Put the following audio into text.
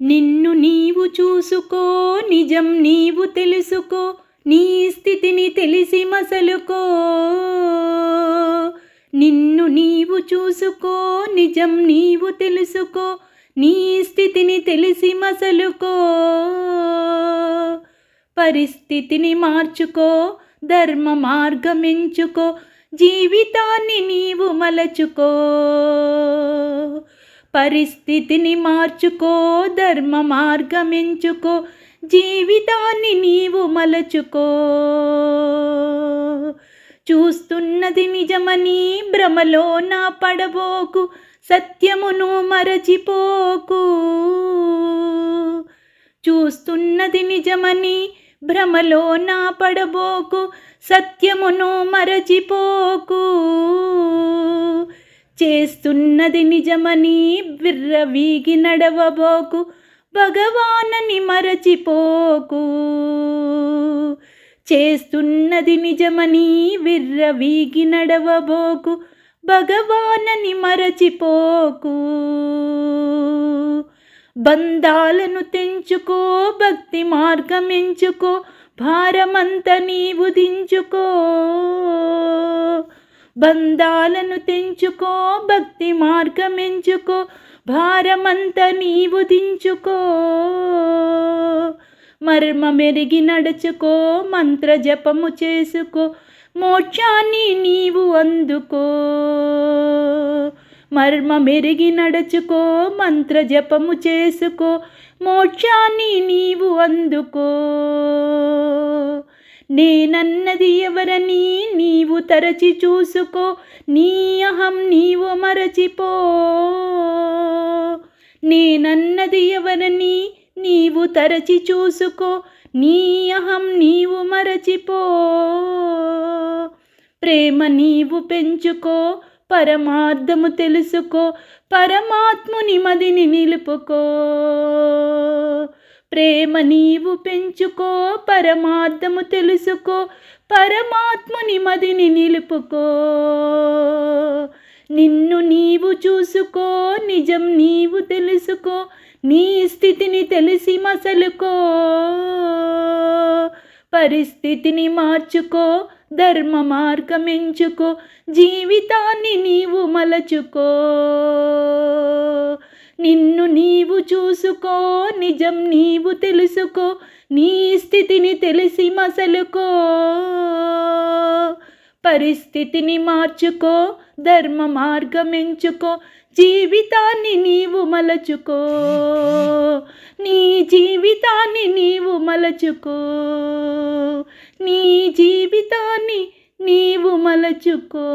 నిన్ను నీవు చూసుకో నిజం నీవు తెలుసుకో నీ స్థితిని తెలిసి మసలుకో. నిన్ను నీవు చూసుకో నిజం నీవు తెలుసుకో నీ స్థితిని తెలిసి మసలుకో. పరిస్థితిని మార్చుకో ధర్మ మార్గం ఎంచుకో జీవితాన్ని నీవు మలచుకో. పరిస్థితిని మార్చుకో ధర్మ మార్గమెంచుకో జీవితాన్ని నీవు మలచుకో. చూస్తున్నది నిజమని భ్రమలో నా పడబోకు సత్యమును మరచిపోకు. చూస్తున్నది నిజమని భ్రమలో నా పడబోకు సత్యమును మరచిపోకు. చేస్తున్నది నిజమని విర్రవీగి నడవబోకు భగవానని మరచిపోకు. చేస్తున్నది నిజమని విర్రవీగి నడవబోకు భగవానని మరచిపోకు. బంధాలను తెంచుకో భక్తి మార్గం ఎంచుకో భారమంత నీవు దించుకో. బంధాలను తెంచుకో భక్తి మార్గం ఎంచుకో భారమంత నీవు దించుకో. మర్మ మెరిగి నడుచుకో మంత్ర జపము చేసుకో మోక్షాన్ని నీవు అందుకో. మర్మ మెరిగి నడుచుకో మంత్ర జపము చేసుకో మోక్షాన్ని నీవు అందుకో. నేనన్నది ఎవరని నీవు తరచి చూసుకో నీ అహం నీవు మరచిపో. నేనన్నది ఎవరని నీవు తరచి చూసుకో నీ అహం నీవు మరచిపో. ప్రేమ నీవు పెంచుకో పరమార్థము తెలుసుకో పరమాత్ముని మదిని నిలుపుకో. ప్రేమ నీవు పెంచుకో పరమార్థము తెలుసుకో పరమాత్ముని మదిని నిలుపుకో. నిన్ను నీవు చూసుకో నిజం నీవు తెలుసుకో నీ స్థితిని తెలిసి మసలుకో. పరిస్థితిని మార్చుకో ధర్మ మార్గం ఎంచుకో జీవితాన్ని నీవు మలచుకో. నిన్ను నీవు చూసుకో నిజం నీవు తెలుసుకో నీ స్థితిని తెలిసి మసలుకో. పరిస్థితిని మార్చుకో ధర్మ మార్గం ఎంచుకో జీవితాన్ని నీవు మలచుకో. నీ జీవితాన్ని నీవు మలచుకో. నీ జీవితాన్ని నీవు మలచుకో.